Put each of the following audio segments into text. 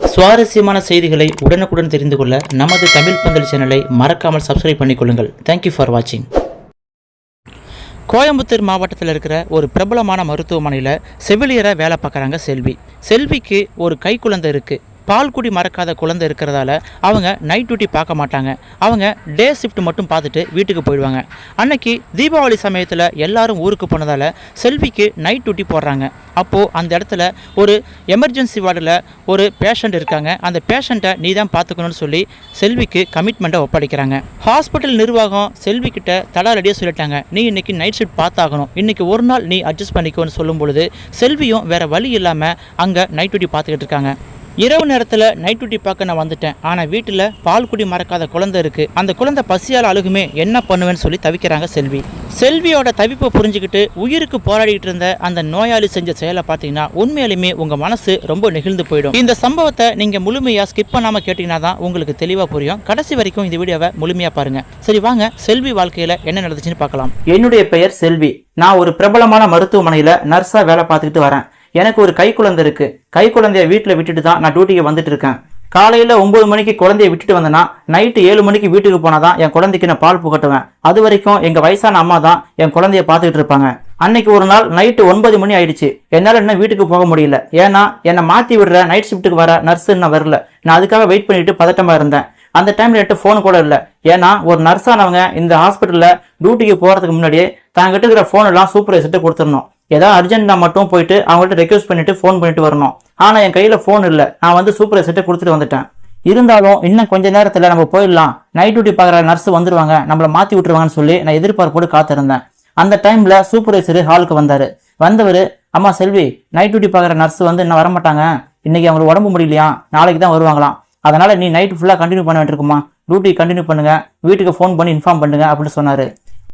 சுவாரஸ்யமான செய்திகளை உடனுக்குடன் தெரிந்து கொள்ள நமது தமிழ் பந்தல் சேனலை மறக்காமல் சப்ஸ்கிரைப் பண்ணிக்கொள்ளுங்கள். தேங்க்யூ ஃபார் வாட்சிங் கோயம்புத்தூர் மாவட்டத்தில் இருக்கிற ஒரு பிரபலமான மருத்துவமனையில் செவிலியராக வேலை பார்க்குறாங்க செல்வி. செல்விக்கு ஒரு கைக்குழந்தை இருக்குது பால் குடி மறக்காத குழந்தை இருக்கிறதால அவங்க நைட் டியூட்டி பார்க்க மாட்டாங்க. அவங்க டே ஷிஃப்ட் மட்டும் பார்த்துட்டு வீட்டுக்கு போயிடுவாங்க. அன்னைக்கு தீபாவளி சமயத்தில் எல்லாரும் ஊருக்கு போனதால் செல்விக்கு நைட் டியூட்டி போடுறாங்க. அப்போது அந்த இடத்துல ஒரு எமர்ஜென்சி வார்டில் ஒரு பேஷண்ட் இருக்காங்க. அந்த பேஷண்ட்டை நீ தான் பார்த்துக்கணும்னு சொல்லி செல்விக்கு கமிட்மெண்ட்டை ஒப்படைக்கிறாங்க. ஹாஸ்பிட்டல் நிர்வாகம் செல்வி தடா ரெடியாக சொல்லிட்டாங்க. நீ இன்னைக்கு நைட் ஷிஃப்ட் பார்த்தாகணும். இன்னைக்கு ஒரு நாள் நீ அட்ஜஸ்ட் பண்ணிக்கோன்னு சொல்லும் பொழுது செல்வியும் வேறு வழி இல்லாமல் அங்கே நைட் டியூட்டி பார்த்துக்கிட்டு இருக்காங்க. இரவு நேரத்தில் நைட் டியூட்டி பார்க்க நான் வந்துட்டேன். ஆனால் வீட்டில் பால் குடி மறக்காத குழந்தை இருக்குது அந்த குழந்தை பசியால் அழுகுமே என்ன பண்ணுவேன்னு சொல்லி தவிக்கிறாங்க செல்வி. செல்வியோட தவிப்பை புரிஞ்சுக்கிட்டு உயிருக்கு போராடிக்கிட்டு இருந்த அந்த நோயாளி செஞ்ச செயலை பார்த்தீங்கன்னா உண்மையிலுமே உங்கள் மனசு ரொம்ப நெகிழ்ந்து போயிடும். இந்த சம்பவத்தை நீங்கள் முழுமையாக ஸ்கிப் பண்ணாமல் கேட்டிங்கன்னா தான் உங்களுக்கு தெளிவாக புரியும். கடைசி வரைக்கும் இந்த வீடியோவை முழுமையாக பாருங்கள் சரி வாங்க. செல்வி வாழ்க்கையில் என்ன நடந்துச்சுன்னு பார்க்கலாம். என்னுடைய பெயர் செல்வி. நான் ஒரு பிரபலமான மருத்துவமனையில் நர்ஸாக வேலை பார்த்துக்கிட்டு வரேன். எனக்கு ஒரு கை குழந்தை இருக்கு. கை குழந்தைய வீட்டில் விட்டுட்டு தான் நான் டியூட்டிக்கு வந்துட்டு இருக்கேன். காலையில் ஒம்பது மணிக்கு குழந்தைய விட்டுட்டு வந்தேன்னா நைட்டு ஏழு மணிக்கு வீட்டுக்கு போனால் தான் என் குழந்தைக்கு நான் பால் புகட்டுவேன். அது வரைக்கும் எங்கள் வயசான அம்மா தான் என் குழந்தைய பார்த்துக்கிட்டு இருப்பாங்க. அன்னைக்கு ஒரு நாள் நைட்டு ஒன்பது மணி ஆயிடுச்சு. என்னால் இன்னும் வீட்டுக்கு போக முடியல. ஏன்னா என்னை மாற்றி விடுற நைட் ஷிஃப்ட்டுக்கு வர நர்ஸ் இன்னும் வரல. நான் அதுக்காக வெயிட் பண்ணிட்டு பதட்டமாக இருந்தேன். அந்த டைம்ல என்கிட்ட ஃபோன் கூட இல்லை. ஏன்னா ஒரு நர்ஸானவங்க இந்த ஹாஸ்பிட்டலில் டியூட்டிக்கு போகிறதுக்கு முன்னாடியே தாங்கிட்ட இருக்கிற ஃபோன் எல்லாம் சூப்பர்வைசர்கிட்ட கொடுத்துடணும். ஏதாவது அர்ஜென்ட்னா மட்டும் போயிட்டு அவங்கள்ட்ட ரெக்வஸ்ட் பண்ணிட்டு ஃபோன் பண்ணிட்டு வரணும். ஆனால் என் கையில் ஃபோன் இல்லை. நான் வந்து சூப்பர்வைசர்கிட்ட கொடுத்துட்டு வந்துட்டேன். இருந்தாலும் இன்னும் கொஞ்ச நேரத்தில் நம்ம போயிடலாம். நைட் டியூட்டி பார்க்குற நர்ஸ் வந்துருவாங்க. நம்மளை மாற்றி விட்டுருவாங்கன்னு சொல்லி நான் எதிர்பார்ப்போடு காத்திருந்தேன். அந்த டைமில் சூப்பர்வைசர் ஹாலுக்கு வந்தார். வந்தவர் அம்மா செல்வி நைட் டியூட்டி பார்க்குற நர்ஸ் வந்து இன்னும் வரமாட்டாங்க. இன்றைக்கி அவங்களுக்கு உடம்பு முடியலையா? நாளைக்கு தான் வருவாங்களாம். அதனால் நீ நைட் ஃபுல்லாக கண்டினியூ பண்ண வேண்டியிருக்குமா? டியூட்டி கண்டினியூ பண்ணுங்க. வீட்டுக்கு ஃபோன் பண்ணி இன்ஃபார்ம் பண்ணுங்க அப்படின்னு சொன்னார்.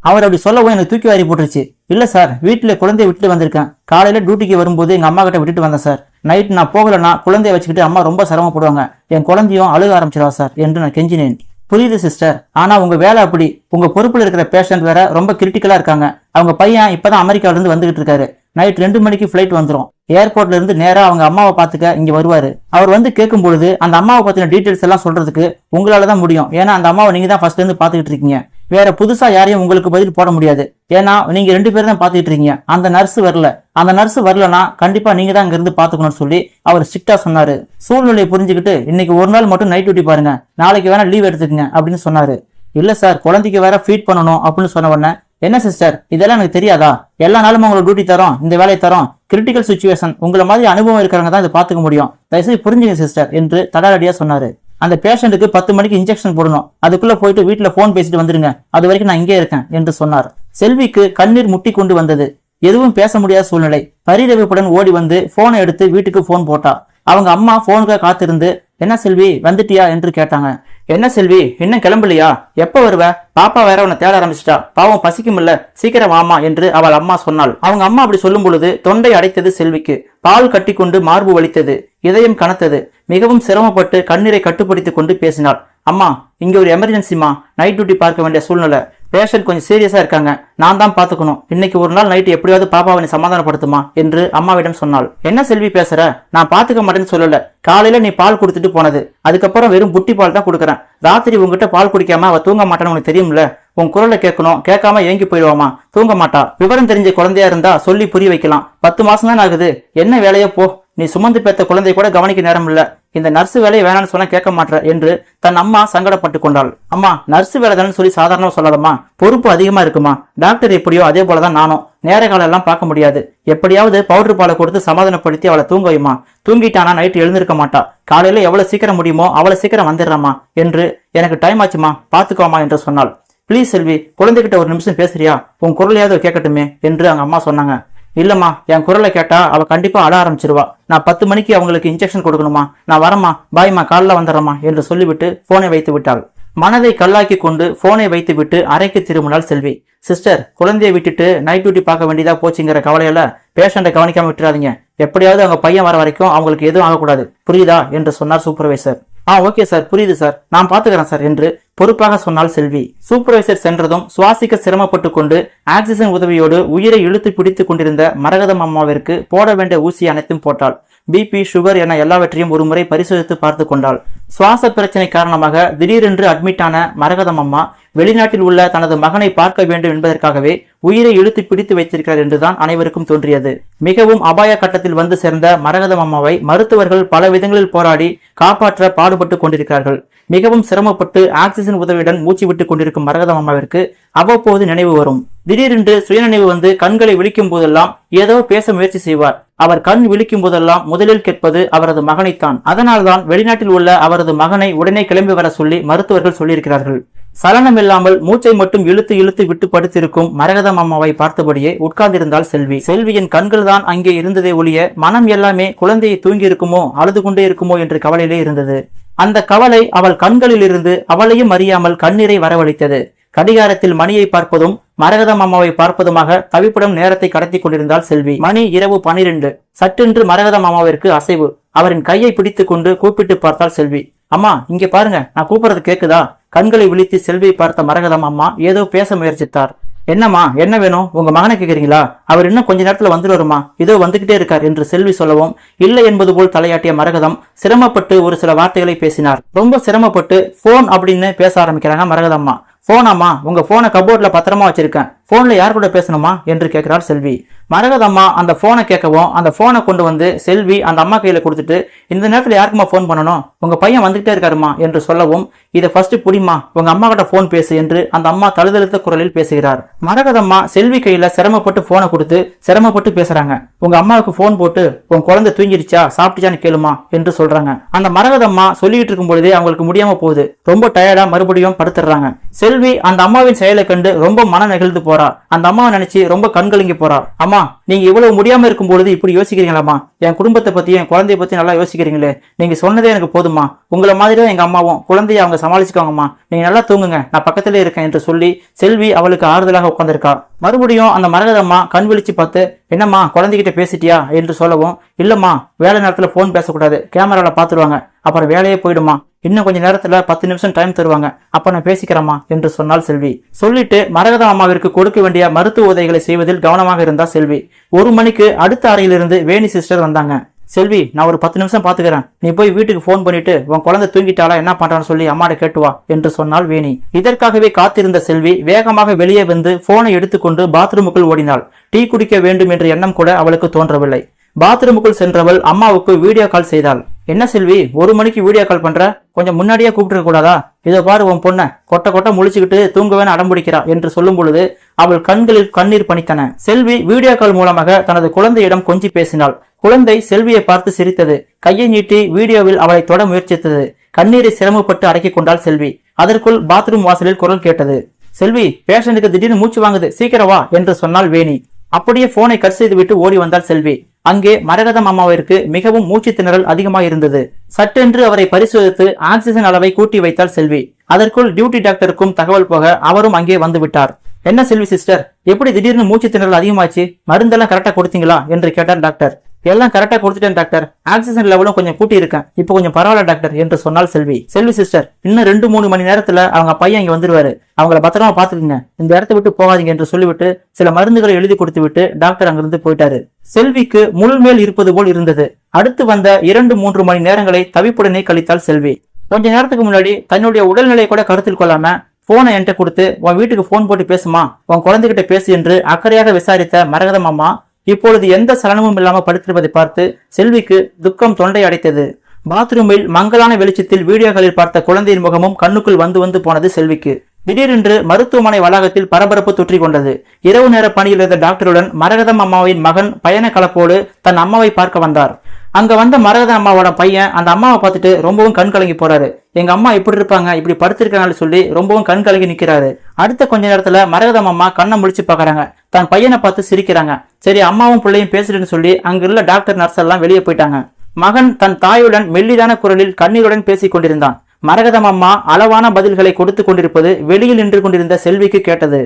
அவர் அப்படி சொல்லவும் எனக்கு தூக்கி வாரி போட்டுருச்சு. இல்லை சார் வீட்டில் குழந்தைய விட்டுட்டு வந்திருக்கேன். காலையில் டியூட்டிக்கு வரும்போது எங்கள் அம்மா கிட்ட விட்டுட்டு வந்தேன் சார். நைட் நான் போகலைன்னா குழந்தைய வச்சுக்கிட்டு அம்மா ரொம்ப சிரமப்படுவாங்க என் குழந்தையும் அழுக ஆரம்பிச்சிருவா சார் என்று நான் கெஞ்சினேன். புரியுது சிஸ்டர் ஆனால் உங்கள் வேலை அப்படி. உங்கள் பொறுப்பில் இருக்கிற பேஷண்ட் வேற ரொம்ப கிரிட்டிக்கலாக இருக்காங்க. அவங்க பையன் இப்போதான் அமெரிக்காவிலேருந்து வந்துகிட்டு இருக்காரு. நைட் ரெண்டு மணிக்கு ஃப்ளைட் வந்துடும் ஏர்போர்ட்ல இருந்து நேராக அவங்க அம்மாவை பார்த்துக்க இங்கே வருவார். அவர் வந்து கேட்கும் பொழுது அந்த அம்மாவை பற்றின டீட்டெயில்ஸ் எல்லாம் சொல்றதுக்கு உங்களால தான் முடியும். ஏன்னா அந்த அம்மாவை நீங்க தான் ஃபர்ஸ்ட்லேருந்து பார்த்துக்கிட்டு இருக்கீங்க. வேற புதுசா யாரையும் உங்களுக்கு பதில் போட முடியாது. ஏன்னா நீங்க ரெண்டு பேரும் தான் பாத்துட்டு இருக்கீங்க. அந்த நர்ஸ் வரல. அந்த நர்ஸ் வரலனா கண்டிப்பா நீங்க தான் அங்க இருந்து பாத்துக்கணும்னு சொல்லி அவர் ஸ்ட்ரிக்டா சொன்னாரு. சூழ்நிலையை புரிஞ்சுக்கிட்டு இன்னைக்கு ஒரு நாள் மட்டும் நைட் டியூட்டி பாருங்க. நாளைக்கு வேணா லீவ் எடுத்துக்கங்க அப்படின்னு சொன்னாரு. இல்ல சார் குழந்தைக்கு வேற ஃபீட் பண்ணணும் அப்படின்னு சொன்ன உடனே என்ன சிஸ்டர் இதெல்லாம் எனக்கு தெரியாதா? எல்லா நாளும் உங்களுக்கு டியூட்டி தரோம் இந்த வேலையை தரோம். கிரிட்டிக்கல் சுச்சுவேஷன் உங்களை மாதிரி அனுபவம் இருக்கிறவங்க தான் இதை பார்த்துக்க முடியும். தயவுசெய்து புரிஞ்சுங்க சிஸ்டர் என்று தடாலடியா சொன்னாரு. அந்த பேஷண்ட்டுக்கு பத்து மணிக்கு இன்ஜெக்ஷன் போடணும். அதுக்குள்ள போயிட்டு வீட்டில் ஃபோன் பேசிட்டு வந்துருங்க. அது வரைக்கும் நான் இங்கே இருக்கேன் என்று சொன்னார். செல்விக்கு கண்ணீர் முட்டி கொண்டு வந்தது. எதுவும் பேச முடியாத சூழ்நிலை. பரிதவிப்புடன் ஓடி வந்து போனை எடுத்து வீட்டுக்கு போன் போட்டா. அவங்க அம்மா போனுக்காக காத்திருந்து என்ன செல்வி வந்துட்டியா? என்று கேட்டாங்க. என்ன செல்வி இன்னும் கிளம்பலையா? எப்ப வருவ? பாப்பா வேற உன்னை தேட ஆரம்பிச்சிட்டா. பாவம் பசிக்குமில்ல சீக்கிரம் வாமா என்று அவள் அம்மா சொன்னாள். அவங்க அம்மா அப்படி சொல்லும் பொழுது தொண்டை அடைத்தது செல்விக்கு. பால் கட்டிக்கொண்டு மார்பு வலித்தது இதயம் கனத்தது. மிகவும் சிரமப்பட்டு கண்ணீரை கட்டுப்படுத்திக் கொண்டு பேசினாள். அம்மா இங்க ஒரு எமர்ஜென்சிமா நைட் டியூட்டி பார்க்க வேண்டிய சூழ்நிலை. பேஷண்ட் கொஞ்சம் சீரியஸாக இருக்காங்க. நான் தான் பார்த்துக்கணும். இன்னைக்கு ஒரு நாள் நைட்டு எப்படியாவது பாப்பாவை நீ சமாதானப்படுத்துமா? என்று அம்மாவிடம் சொன்னாள். என்ன செல்வி பேசுற? நான் பார்த்துக்க மாட்டேன்னு சொல்லல. காலையில நீ பால் கொடுத்துட்டு போனது. அதுக்கப்புறம் வெறும் புட்டி பால் தான் கொடுக்குறேன். ராத்திரி உங்ககிட்ட பால் குடிக்காம அவ தூங்க மாட்டான்னு உனக்கு தெரியும்ல? உன் குரலை கேட்கணும். கேட்காம ஏங்கி போயிடுவாமா? தூங்க மாட்டா. விவரம் தெரிஞ்ச குழந்தையா இருந்தா சொல்லி புரிய வைக்கலாம். பத்து மாசம் தான் ஆகுது. என்ன வேலையோ போ. நீ சுமந்து பெத்த குழந்தை கூட கவனிக்க நேரம் இல்ல இந்த நர்ஸு வேலையை வேணாம்னு சொன்னா கேட்க மாட்ற என்று தன் அம்மா சங்கடப்பட்டு கொண்டாள். அம்மா நர்ஸு வேலை தானே சொல்லி சாதாரணமா சொல்லாதம்மா. பொறுப்பு அதிகமா இருக்குமா? டாக்டர் எப்படியோ அதே போலதான் நானும். நேர காலம் எல்லாம் பார்க்க முடியாது. எப்படியாவது பவுடர் பாலை கொடுத்து சமாதானப்படுத்தி அவளை தூங்க வைமா தூங்கிட்டானா? நைட்டு எழுந்திருக்க மாட்டா. காலையில எவ்வளவு சீக்கிரம் முடியுமோ அவ்வளவு சீக்கிரம் வந்துடுறாமா என்று எனக்கு டைம் ஆச்சுமா பாத்துக்கோமா என்று சொன்னாள். ப்ளீஸ் செல்வி குழந்தைகிட்ட ஒரு நிமிஷம் பேசுறியா? உன் குரலையாவது கேட்கட்டுமே என்று அவங்க அம்மா சொன்னாங்க. இல்லம்மா என் குரலை கேட்டா அவ கண்டிப்பா அட ஆரம்பிச்சிருவா. நான் பத்து மணிக்கு அவங்களுக்கு இன்ஜெக்ஷன் கொடுக்கணுமா? நான் வரமா பாய்மா காலைல வந்துடுறேம்மா என்று சொல்லிவிட்டு போனை வைத்து விட்டாள். மனதை கல்லாக்கி கொண்டு போனை வைத்துவிட்டு அறைக்கு திரும்பினாள் செல்வி. சிஸ்டர் குழந்தையை விட்டுட்டு நைட் டியூட்டி பார்க்க வேண்டியதா போச்சுங்கிற கவலையில பேஷண்ட்டை கவனிக்காம விட்டுறாதீங்க. எப்படியாவது அவங்க பையன் வர வரைக்கும் அவங்களுக்கு எதுவும் ஆகக்கூடாது. புரியுதா? என்று சொன்னார் சூப்பர்வைசர் ஆ ஓகே சார் புரியுது சார். நான் பாத்துக்கிறேன் சார் என்று பொறுப்பாக சொன்னால் செல்வி. சூப்பர்வைசர் சென்றதும் சுவாசிக்க சிரமப்பட்டு கொண்டு ஆக்சிஜன் உதவியோடு உயிரை இழுத்து பிடித்துக் கொண்டிருந்த மரகதம் அம்மாவிற்கு போட வேண்டிய ஊசி அனைத்தும் போட்டாள். பிபி சுகர் என எல்லாவற்றையும் ஒருமுறை பரிசோதித்து பார்த்து கொண்டாள். சுவாச பிரச்சனை காரணமாக திடீரென்று அட்மிட் ஆன மரகதம் அம்மா வெளிநாட்டில் உள்ள தனது மகனை பார்க்க வேண்டும் என்பதற்காகவே உயிரை இழுத்து பிடித்து வைத்திருக்கிறார் என்றுதான் அனைவருக்கும் தோன்றியது. மிகவும் அபாய கட்டத்தில் வந்து சேர்ந்த மரகதம் அம்மாவை மருத்துவர்கள் பல விதங்களில் போராடி காப்பாற்ற பாடுபட்டு கொண்டிருக்கிறார்கள். மிகவும் சிரமப்பட்டு ஆக்சிஜன் உதவியுடன் மூச்சு விட்டு கொண்டிருக்கும் மரகதம் அம்மாவிற்கு அவ்வப்போது நினைவு வரும். திடீரென்று சுயநினைவு வந்து கண்களை விழிக்கும் போதெல்லாம் ஏதோ பேச முயற்சி செய்வார். அவர் கண் விழிக்கும் போதெல்லாம் முதலில் கேட்பது அவரது மகனைத்தான். அதனால்தான் வெளிநாட்டில் உள்ள அவரது மகனை உடனே கிளம்பி வர சொல்லி மருத்துவர்கள் சொல்லியிருக்கிறார்கள். சலனம் இல்லாமல் மூச்சை மட்டும் இழுத்து இழுத்து விட்டு படுத்திருக்கும் மரகதம் அம்மாவை பார்த்தபடியே உட்கார்ந்திருந்தாள் செல்வி. செல்வியின் கண்கள் தான் அங்கே இருந்ததே ஒழிய மனம் எல்லாமே குழந்தையை தூங்கி இருக்குமோ அழுது கொண்டே இருக்குமோ? என்று கவலையிலே இருந்தது. அந்த கவலை அவள் கண்களிலிருந்து அவளையும் அறியாமல் கண்ணீரை வரவழைத்தது. கடிகாரத்தில் மணியை பார்ப்பதும் மரகதம் அம்மாவை பார்ப்பதுமாக தவிப்பிடம் நேரத்தை கடத்தி கொண்டிருந்தாள் செல்வி. மணி இரவு பனிரெண்டு. சட்டென்று மரகதம் அம்மாவிற்கு அசைவு. அவரின் கையை பிடித்துக் கொண்டு கூப்பிட்டு பார்த்தாள் செல்வி. அம்மா இங்க பாருங்க நான் கூப்பிடுறது கேக்குதா? கண்களை விழித்து செல்வியை பார்த்த மரகதம் அம்மா ஏதோ பேச முயற்சித்தார். என்னம்மா என்ன வேணும்? உங்க மகனை கேக்குறீங்களா? அவர் இன்னும் கொஞ்ச நேரத்துல வந்துடுவாருமா இதோ வந்துகிட்டே இருக்கார் என்று செல்வி சொல்லவும் இல்லை என்பது போல் தலையாட்டிய மரகதம் சிரமப்பட்டு ஒரு சில வார்த்தைகளை பேசினார். ரொம்ப சிரமப்பட்டு போன் அப்படின்னு பேச ஆரம்பிக்கிறாங்க மரகதம்மா போனாமா உங்க போனை கபோர்ட்ல பத்திரமா வச்சிருக்கேன். ஃபோனில் யார் கூட பேசணுமா என்று கேட்கிறார் செல்வி. மரகதம்மா அந்த ஃபோனை கேட்கவும் அந்த ஃபோனை கொண்டு வந்து செல்வி அந்த அம்மா கையில் கொடுத்துட்டு இந்த நேரத்தில் யாருக்குமா ஃபோன் பண்ணணும்? உங்கள் பையன் வந்துகிட்டே இருக்காருமா? என்று சொல்லவும் இதை ஃபர்ஸ்ட் புடிமா உங்கள் அம்மா கிட்ட ஃபோன் பேசு என்று அந்த அம்மா தழுதழுத்த குரலில் பேசுகிறார். மரகதம்மா செல்வி கையில் சிரமப்பட்டு ஃபோனை கொடுத்து சிரமப்பட்டு பேசுகிறாங்க உங்கள் அம்மாவுக்கு ஃபோன் போட்டு உன் குழந்தை தூங்கிடுச்சா சாப்பிட்டுச்சான்னு கேளுமா? என்று சொல்கிறாங்க அந்த மரகதம்மா சொல்லிக்கிட்டு இருக்கும் பொழுதே அவங்களுக்கு முடியாமல் போகுது. ரொம்ப டயர்டாக மறுபடியும் படுத்துடுறாங்க. செல்வி அந்த அம்மாவின் செயலை கண்டு ரொம்ப மன நெகிழ்ந்து போறா. அந்த அம்மாவை நினைச்சு ரொம்ப கண்கலங்கி போறா. அம்மா நீங்க இவ்வளவு முடியாம இருக்கும் பொழுது இப்படி யோசிக்கிறீங்களாமா என் குடும்பத்தை பத்தி என் குழந்தைய பத்தி நல்லா யோசிக்கிறீங்களே. நீங்க சொன்னதே எனக்கு போதுமா உங்களை மாதிரி தான் எங்க அம்மாவும். குழந்தைய அவங்க சமாளிச்சுக்கோங்கம்மா. நீங்க நல்லா தூங்குங்க. நான் பக்கத்துல இருக்கேன் என்று சொல்லி செல்வி அவளுக்கு ஆறுதலாக உட்கார்ந்திருக்கா. மறுபடியும் அந்த மரகதம்மா கண் விழிச்சு பார்த்து என்னம்மா குழந்தைகிட்ட பேசிட்டியா? என்று சொல்லவும் இல்லம்மா வேலை நேரத்துல போன் பேசக்கூடாது. கேமரால பாத்துருவாங்க அப்புறம் வேலையே போயிடுமா இன்னும் கொஞ்ச நேரத்துல பத்து நிமிஷம் டைம் தருவாங்க. அப்ப நான் பேசிக்கிறேம்மா என்று சொன்னாள் செல்வி. சொல்லிட்டு மரகத அம்மாவிற்கு கொடுக்க வேண்டிய மருத்துவ உதவிகளை செய்வதில் கவனமாக இருந்தா செல்வி. ஒரு மணிக்கு அடுத்த அறையிலிருந்து வேணி சிஸ்டர் வந்தாங்க. செல்வி நான் ஒரு பத்து நிமிஷம் பாத்துக்கிறேன். நீ போய் வீட்டுக்கு ஃபோன் பண்ணிட்டு உன் குழந்தை தூங்கிட்டாளா என்ன பண்றான்னு சொல்லி அம்மாட்ட கேட்டு வா என்று சொன்னாள் வேணி. இதற்காகவே காத்திருந்த செல்வி வேகமாக வெளியே வந்து போனை எடுத்துக்கொண்டு பாத்ரூமுக்குள் ஓடினாள். டீ குடிக்க வேண்டும் என்ற எண்ணம் கூட அவளுக்கு தோன்றவில்லை. பாத்ரூமுக்குள் சென்றவள் அம்மாவுக்கு வீடியோ கால் செய்தாள். என்ன செல்வி ஒரு மணிக்கு வீடியோ கால் பண்ற? கொஞ்சம் முன்னாடியே கூப்பிட்டு கூடாதா? இதோ பாரு உன் பொண்ண. கொட்ட கொட்ட முழிச்சுக்கிட்டு தூங்கவேன்னு அடம்பிடிக்கிறா என்று சொல்லும் பொழுது அவள் கண்களில் கண்ணீர் பணித்தன செல்வி வீடியோ கால் மூலமாக தனது குழந்தையிடம் கொஞ்சி பேசினாள். குழந்தை செல்வியை பார்த்து சிரித்தது. கையை நீட்டி வீடியோவில் அவளை தொட முயற்சித்தது. கண்ணீரை சிரமப்பட்டு அடக்கிக் கொண்டாள் செல்வி. அதற்குள் பாத்ரூம் வாசலில் குரல் கேட்டது. செல்வி பேஷண்ட்டுக்கு திடீர்னு மூச்சு வாங்குது. சீக்கிரம் வா என்று சொன்னாள் வேணி. அப்படியே போனை கட் செய்துவிட்டு ஓடி வந்தாள் செல்வி. அங்கே மரகதம் அம்மாவிற்கு மிகவும் மூச்சு திணறல் அதிகமாக இருந்தது. சட்டென்று அவரை பரிசோதித்து ஆக்சிஜன் அளவை கூட்டி வைத்தால் செல்வி. அதற்குள் டியூட்டி டாக்டருக்கும் தகவல் போக அவரும் அங்கே வந்துவிட்டார் என்ன செல்வி சிஸ்டர்? எப்படி திடீர்னு மூச்சு திணறல் அதிகமாச்சு? மருந்தெல்லாம் கரெக்டா கொடுத்தீங்களா? என்று கேட்டார் டாக்டர். எல்லாம் கரெக்டா கொடுத்துட்டேன் டாக்டர் ஆக்சிஜன் லெவலும் கொஞ்சம் கூட்டி இருக்கேன். இப்போ கொஞ்சம் பரவாயில்ல டாக்டர் என்று சொன்னால் செல்வி. செல்வி சிஸ்டர் இன்னும் ரெண்டு மூணு மணி நேரத்துல அவங்க பையன் இங்க வந்துருவாரு. அவங்கள பத்திரமா பாத்துக்கங்க இந்த இடத்த விட்டு போகாதீங்க என்று சொல்லிவிட்டு சில மருந்துகளை எழுதி கொடுத்து விட்டு டாக்டர் அங்கிருந்து போயிட்டாரு. செல்விக்கு முள் மேல் இருப்பது போல் இருந்தது. அடுத்து வந்த இரண்டு மூன்று மணி நேரங்களை தவிப்புடனே கழித்தாள் செல்வி. கொஞ்ச நேரத்துக்கு முன்னாடி தன்னுடைய உடல்நிலையை கூட கருத்தில் கொள்ளாம போனை என்கிட்ட கொடுத்து உன் வீட்டுக்கு போன் போட்டு பேசுமா? உன் குழந்தைகிட்ட பேசு என்று அக்கறையாக விசாரித்த மரகதம் அம்மா இப்பொழுது எந்த சலனமும் இல்லாமல் படுத்திருப்பதை பார்த்து செல்விக்கு துக்கம் தொண்டை அடைத்தது. பாத்ரூமில் மங்கலான வெளிச்சத்தில் வீடியோக்களில் பார்த்த குழந்தையின் முகமும் கண்ணுக்குள் வந்து வந்து போனது செல்விக்கு. திடீரென்று மருத்துவமனை வளாகத்தில் பரபரப்பு தொற்றி கொண்டது. இரவு நேர பணியில் இருந்த டாக்டருடன் மரகதம் அம்மாவின் மகன் பயண கலப்போடு தன் அம்மாவை பார்க்க வந்தார். அங்க வந்த மரகத அம்மாவோட பையன் அந்த அம்மாவை பார்த்துட்டு ரொம்பவும் கண் கலங்கி போறாரு. எங்க அம்மா இப்படி இருப்பாங்க? இப்படி படுத்திருக்காங்கன்னு சொல்லி ரொம்பவும் கண் கலங்கி நிக்கிறாரு. அடுத்த கொஞ்ச நேரத்துல மரகதம் அம்மா கண்ணை முழிச்சு பாக்குறாங்க. தன் பையனை பார்த்து சிரிக்கிறாங்க. சரி அம்மாவும் பிள்ளையும் பேசுறேன்னு சொல்லி அங்குள்ள டாக்டர் நர்ஸ் எல்லாம் வெளியே போயிட்டாங்க. மகன் தன் தாயுடன் மெல்லிதான குரலில் கண்ணீருடன் பேசிக் கொண்டிருந்தான். மரகதம் அம்மா அளவான பதில்களை கொடுத்து கொண்டிருப்பது வெளியில் நின்று கொண்டிருந்த செல்விக்கு கேட்டது.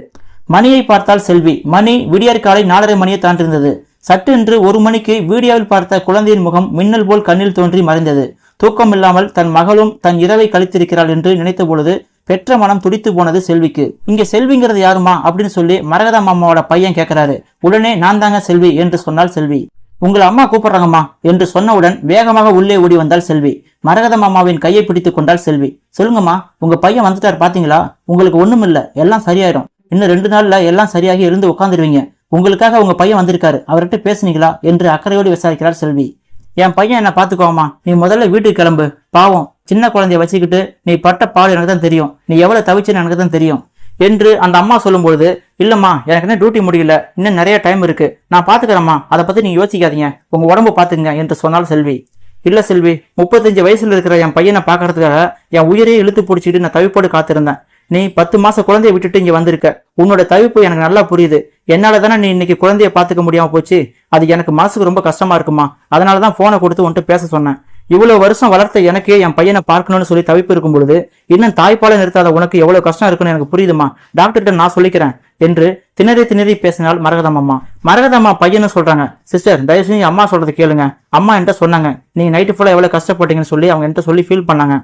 மணியை பார்த்தால் செல்வி. மணி விடியற் காலை நாலரை மணியை தாண்டிருந்தது. சட்டென்று ஒரு மணிக்கு வீடியோவில் பார்த்த குழந்தையின் முகம் மின்னல் போல் கண்ணில் தோன்றி மறைந்தது. தூக்கம் இல்லாமல் தன் மகளும் தன் இரவை கழித்திருக்கிறாள் என்று நினைத்த பொழுது பெற்ற மனம் துடித்து போனது செல்விக்கு. இங்க செல்விங்கிறது யாருமா? அப்படின்னு சொல்லி மரகதா மாமாவோட பையன் கேட்கிறாரு உடனே நான் தாங்க செல்வி என்று சொன்னால் செல்வி. உங்கள் அம்மா கூப்பிடுறாங்கம்மா என்று சொன்னவுடன் வேகமாக உள்ளே ஓடி வந்தால் செல்வி. மரகத மாமாவின் கையை பிடித்துக் கொண்டால் செல்வி. சொல்லுங்கம்மா உங்க பையன் வந்துட்டார் பாத்தீங்களா? உங்களுக்கு ஒண்ணும் இல்ல எல்லாம் சரியாயிடும் இன்னும் ரெண்டு நாள்ல எல்லாம் சரியாகி இருந்து உட்காந்துருவீங்க உங்களுக்காக உங்க பையன் வந்திருக்காரு. அவர்கிட்ட பேசுனீங்களா? என்று அக்கறையோடு விசாரிக்கிறார் செல்வி. என் பையன் என்ன பாத்துக்கோமா நீ முதல்ல வீட்டுக்கு கிளம்பு. பாவம் சின்ன குழந்தைய வச்சுக்கிட்டு நீ பட்ட பாடு எனக்கு தான் தெரியும். நீ எவ்வளவு தவிச்சுன்னு எனக்கு தான் தெரியும். என்று அந்த அம்மா சொல்லும்பொழுது இல்லம்மா எனக்கு என்ன டியூட்டி முடியல. இன்னும் நிறைய டைம் இருக்கு. நான் பாத்துக்கிறேம்மா. அதை பத்தி நீங்க யோசிக்காதீங்க. உங்க உடம்பு பாத்துங்க என்று சொன்னால் செல்வி. இல்ல செல்வி முப்பத்தஞ்சு வயசுல இருக்கிற என் பையனை பாக்குறதுக்காக என் உயிரையே இழுத்து பிடிச்சிட்டு நான் தவிப்போடு காத்திருந்தேன். நீ பத்து மாசம் குழந்தைய விட்டுட்டு இங்க வந்திருக்க. உன்னோட தவிப்பு எனக்கு நல்லா புரியுது. என்னால தானே நீ இன்னைக்கு குழந்தைய பாத்துக்க முடியாம போச்சு. அது எனக்கு மனசுக்கு ரொம்ப கஷ்டமா இருக்குமா? அதனாலதான் போனை கொடுத்து உன்ட்டு பேச சொன்னேன். இவ்வளவு வருஷம் வளர்த்த எனக்கே என் பையனை பார்க்கணும்னு சொல்லி தவிப்பு இருக்கும் பொழுது இன்னும் தாய்ப்பாலை நிறுத்தாத உனக்கு எவ்வளவு கஷ்டம் இருக்குன்னு எனக்கு புரியுதுமா? டாக்டர்கிட்ட நான் சொல்லிக்கிறேன் என்று திணறி திணறி பேசினாள் மரகதம்மா மரகதம்மா பையனும் சொல்றாங்க சிஸ்டர் தயவு செஞ்சு அம்மா சொல்றது கேளுங்க. அம்மா என்கிட்ட சொன்னாங்க நீங்க நைட்டு ஃபுல்லா எவ்வளவு கஷ்டப்பட்டீங்கன்னு சொல்லி அவங்க என்கிட்ட சொல்லி ஃபீல் பண்ணாங்க.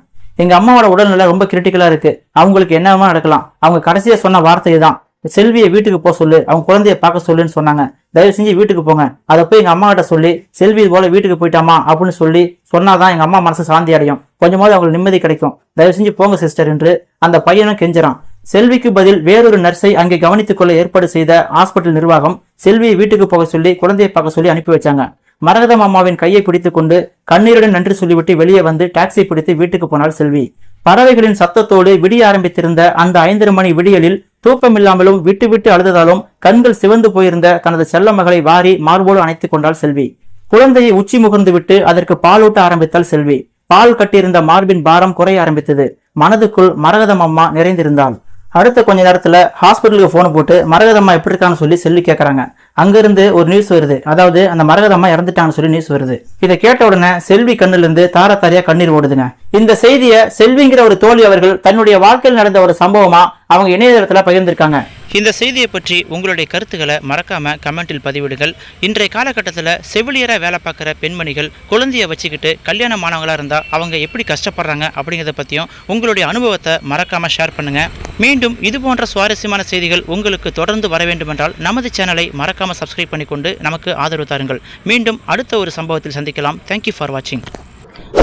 எங்க அம்மாவோட உடல்நிலை ரொம்ப கிரிட்டிக்கலா இருக்கு. அவங்களுக்கு என்னவா நடக்கலாம். அவங்க கடைசியா சொன்ன வார்த்தை தான் செல்வியை வீட்டுக்கு போக சொல்லு அவங்க குழந்தைய பார்க்க சொல்லுன்னு சொன்னாங்க. தயவு செஞ்சு வீட்டுக்கு போங்க. அதை போய் எங்க அம்மா கிட்ட சொல்லி செல்வி இது போல வீட்டுக்கு போயிட்டாமா அப்படின்னு சொல்லி சொன்னாதான் எங்க அம்மா மனசு சாந்தி அடையும். கொஞ்சமாவது அவங்களுக்கு நிம்மதி கிடைக்கும். தயவு செஞ்சு போங்க சிஸ்டர் என்று அந்த பையனும் கெஞ்சுறான். செல்விக்கு பதில் வேறொரு நர்ஸை அங்கே கவனித்துக் கொள்ள ஏற்பாடு செய்த ஹாஸ்பிட்டல் நிர்வாகம் செல்வியை வீட்டுக்கு போக சொல்லி குழந்தையை பார்க்க சொல்லி அனுப்பி வச்சாங்க. மரகதம் அம்மாவின் கையை பிடித்துக் கொண்டு கண்ணீருடன் நன்றி சொல்லிவிட்டு வெளியே வந்து டாக்ஸி பிடித்து வீட்டுக்கு போனாள் செல்வி. பறவைகளின் சத்தத்தோடு விடிய ஆரம்பித்திருந்த அந்த ஐந்தரை மணி விடியலில் தூக்கமில்லாமலும் விட்டு விட்டு அழுததாலும் கண்கள் சிவந்து போயிருந்த தனது செல்ல மகளை வாரி மார்போடு அணைத்துக் கொண்டாள் செல்வி. குழந்தையை உச்சி முகர்ந்து விட்டு அதற்கு பாலூட்ட ஆரம்பித்தாள் செல்வி. பால் கட்டியிருந்த மார்பின் பாரம் குறைய ஆரம்பித்தது. மனதுக்குள் மரகதம் அம்மா நிறைந்திருந்தாள். அடுத்த கொஞ்ச நேரத்தில் ஹாஸ்பிட்டலுக்கு ஃபோன் போட்டு மரகதம்மா எப்படி இருக்கான்னு சொல்லி செல்வி கேட்குறாங்க அங்கேருந்து ஒரு நியூஸ் வருது. அதாவது அந்த மரகதம்மா இறந்துட்டான்னு சொல்லி நியூஸ் வருது. இதை கேட்ட உடனே செல்வி கண்ணிலிருந்து தார தாரியாக கண்ணீர் ஓடுதுங்க. இந்த செய்தியை செல்விங்கிற ஒரு தோழி அவர்கள் தன்னுடைய வாழ்க்கையில் நடந்த ஒரு சம்பவமாக அவங்க இணையதளத்தில் பகிர்ந்திருக்காங்க. இந்த செய்தியை பற்றி உங்களுடைய கருத்துக்களை மறக்காமல் கமெண்டில் பதிவிடுங்கள். இன்றைய காலகட்டத்தில் செவிலியராக வேலை பார்க்குற பெண்மணிகள் குழந்தையை வச்சுக்கிட்டு கல்யாணமானவங்களா இருந்தால் அவங்க எப்படி கஷ்டப்படுறாங்க அப்படிங்கிறத பற்றியும் உங்களுடைய அனுபவத்தை மறக்காமல் ஷேர் பண்ணுங்கள் மீண்டும் இது போன்ற சுவாரஸ்யமான செய்திகள் உங்களுக்கு தொடர்ந்து வர வேண்டுமென்றால் நமது சேனலை மறக்காமல் சப்ஸ்கிரைப் பண்ணிக்கொண்டு நமக்கு ஆதரவு தாருங்கள். மீண்டும் அடுத்த ஒரு சம்பவத்தில் சந்திக்கலாம். தேங்க்யூ ஃபார் வாட்சிங்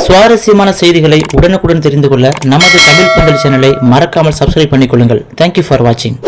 சுவாரஸ்யமான செய்திகளை உடனுக்குடன் தெரிந்து கொள்ள நமது தமிழ் பந்தல் சேனலை மறக்காமல் சப்ஸ்கிரைப் பண்ணிக்கொள்ளுங்கள். தேங்க்யூ ஃபார் வாட்சிங்